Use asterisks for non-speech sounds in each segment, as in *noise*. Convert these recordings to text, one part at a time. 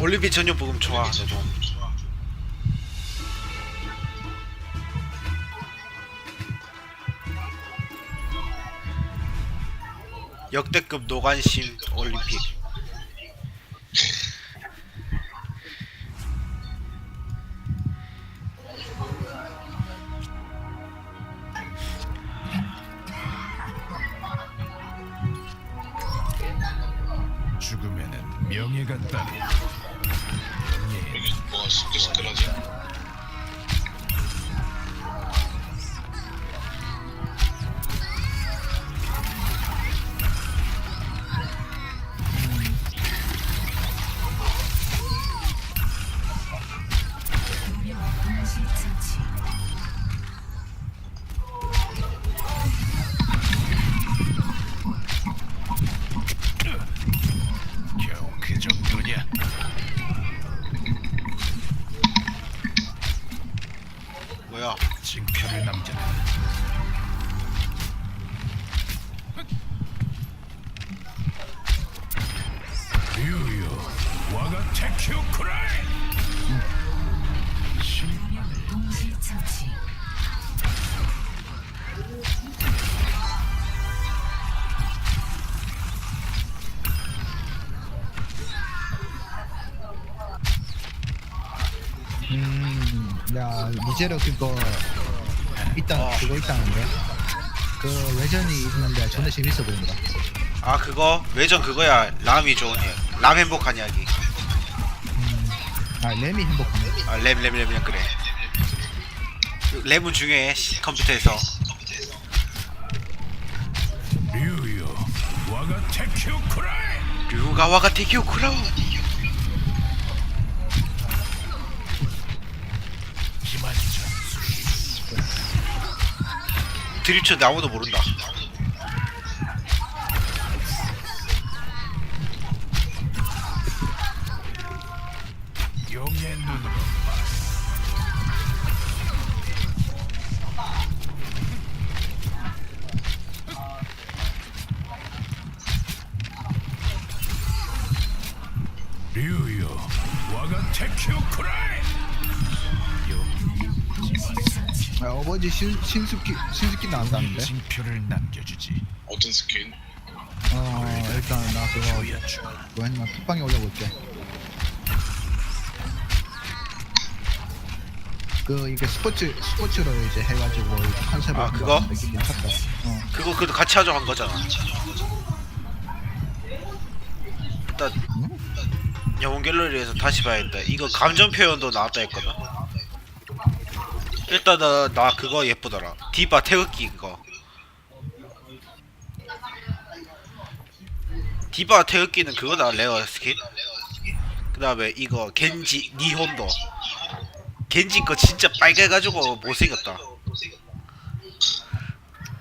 올림픽 전용 부금 좋아 너도 역대급 노관심 올림픽 죽음에는 명예가 따르. 시끌시끌하지? 겨 뭐야 징표를 남겨라. 유유, 와가 테큐 쿠라이. 동시 처치 야, 미제로 그거 있다, 어. 그거 있다는데. 그 외전이 있는데 존나 재밌어 보인다. 아 그거 외전 그거야 람이 좋은 람 행복한 이야기 아, 램이 행복하네. 아 램램 램이랑 그래 램은 중요해 씨, 컴퓨터에서 쿠라 드립쳤는데 아무도 모른다. 류유, 와가 테큐 쿠라이. 동시처치 아, 어버지 신, 신수기, 신수기 나온다는데? 징표를 남겨주지. 어떤 스킨? 어, 일단 나 그거, 보여줘. 뭐 했나, 톡방에 올려볼게. 그, 이게 스포츠, 스포츠로 이제 해가지고, 이제 컨셉을. 아, 그거? 괜찮다. 어. 그거 그래도 같이 하자고 한 거잖아 일단 영웅 갤러리에서 다시 봐야겠다 이거 감정 표현도 나왔다 했거든 일단은 나 그거 예쁘더라. 디바 태극기 그거. 디바 태극기는 그거다 레어 스킨 그 다음에 이거 겐지 니혼도. 겐지 거 진짜 빨개가지고 못생겼다.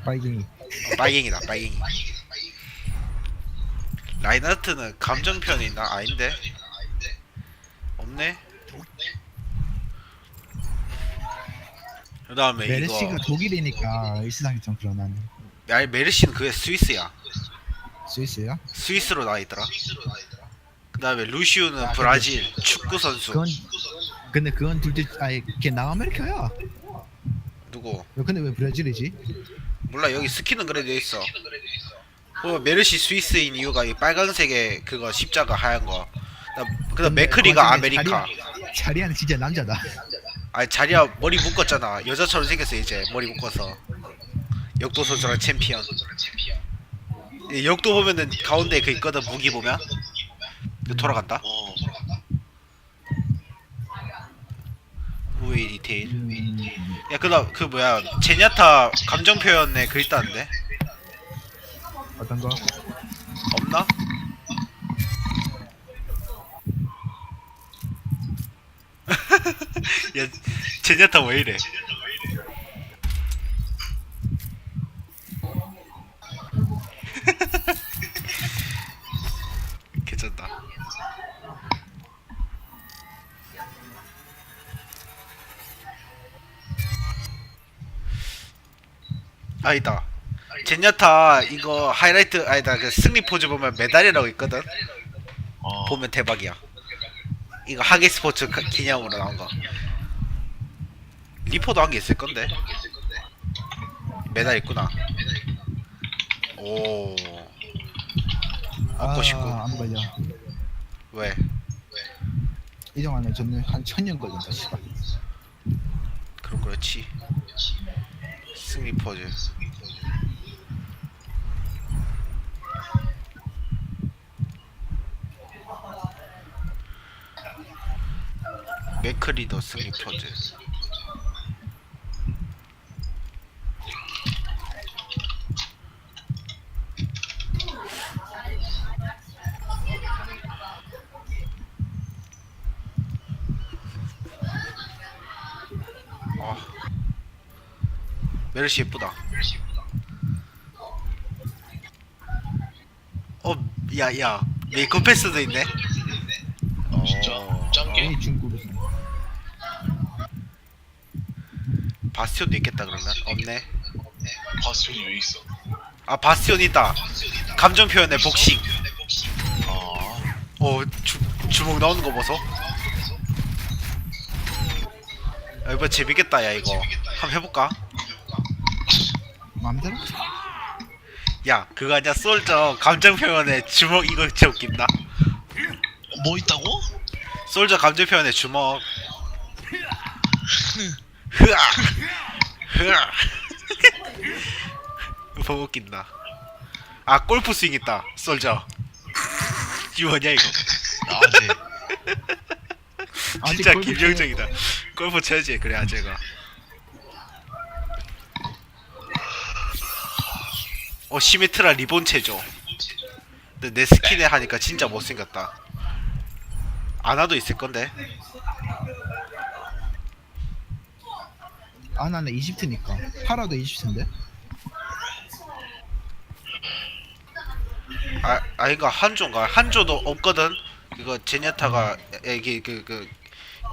빨갱이. 어, 빨갱이다 빨갱이. 라인하트는 감정 표현이 있나? 아닌데? 없네 그 다음에 메르시가 이거 독일이니까 일시상이 좀 그러나네. 아니 메르시는 그게 스위스야 스위스요? 스위스로 나와 있더라 그 다음에 루시우는 아, 브라질 축구 선수 그건, 근데 그건 둘째, 아니, 걔 남아메리카야. 누구 근데 왜 브라질이지? 몰라 여기 스킨은 그래 돼 있어 어, 메르시 스위스인 이유가 이 빨간색의 그거 십자가 하얀 거 그 다음 근데 그 와중에 아메리카 자리야- 자리야는 진짜 남자다. 아니 자리야 머리 묶었잖아. 여자처럼 생겼어 이제. 머리 묶어서. 역도 선수랑 챔피언. 이 역도 보면은 가운데 그 있거든 무기 보면. 그 돌아간다? 어. 우회 디테일. 음, 야 그다음 그 뭐야 제냐타 감정 표현에 그 있다는데? 어떤 거? 없나? *laughs* 야 제냐타 왜 이래? *laughs* 괜찮다. 아 있다. 제냐타 이거 하이라이트 아니다 그 승리 포즈 보면 메달이라고 있거든? 어. 보면 대박이야. 이거 하계 스포츠 가- 기념으로 나온 거 리포도 한게 있을 건데. 메달 있구나. 오. 얻고 싶고. 아, 안 걸려. 왜? 이동하면 저는 한 천년 걸린다, 씨발. 그럼 그렇지. 승리 포즈. 맥크리더 승리 포즈 메르시 예쁘다. 어 야 야 메이크업 패스도 있네. 어, 진짜? 짱게? 이 중국에서. 바스티온도 있겠다 그러면? 없네. 바스티온이 왜 있어? 아 바스티온 있다. 감정 표현의 복싱. 아 어. 주, 주먹 나오는 거 보소. 아, 이거 재밌겠다 야 이거. 한번 해볼까? 마음대로? 야 그거 아니야 솔저 감정 표현의 주먹 이거 진짜 웃긴다. 뭐 있다고? 솔저 감정 표현의 주먹. 흐아! 흐아! *laughs* 이거 웃긴다. 아 골프 스윙 있다 솔저. 이거 뭐냐 이거? 아재 *laughs* 아직 진짜 골프 김영정이다. 골프 쳐야지 그래 아재가 어 시메트라 리본 체조 근데 내 스킨에 하니까 진짜 못생겼다 아나도 있을 건데 아, 나는 이집트니까. 파라도 이집트인데? 아, 아 이거 한조인가? 한조도 없거든. 이거 제냐타가 이게 그그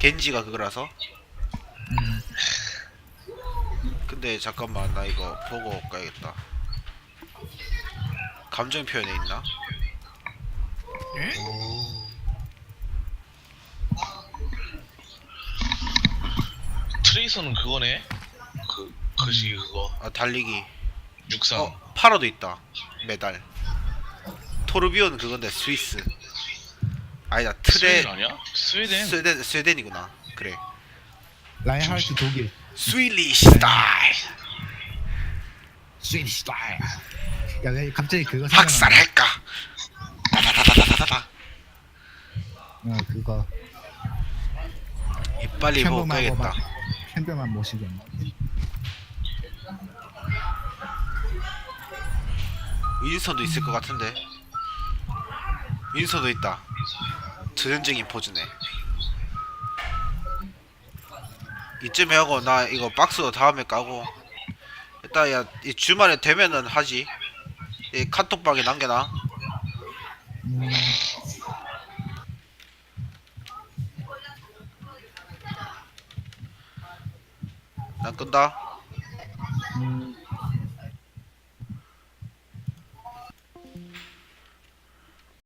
겐지가 그거라서. 음. 근데 잠깐만 나 이거 보고 가야겠다. 감정 표현에 있나? 트레이서는 그거네 그 그시 그거 아 달리기. 육상 어 파라도 있다. 메달. 토르비오는 그건데 스위스. 아니다 트레 스웨덴 아니야? 스웨덴 스웨덴 스웨덴이구나. 그래. 라인하르트 독일. 스위리시 스타일. 스위스 스타일. 야, 왜 갑자기 그거 생각나? 학살할까? 다다다다다다다. 어, 그거. 이 빨리 보고 챔버만 가야겠다. 먹어봐. 챔ber만 모시겠네. 윈선도 있을 것 같은데 윈선도 있다 전형적인 포즈네 이쯤에 하고 나 이거 박스도 다음에 까고 일단 야 이 주말에 되면은 하지 이 카톡방에 남겨놔. 음. 난 끈다. 음.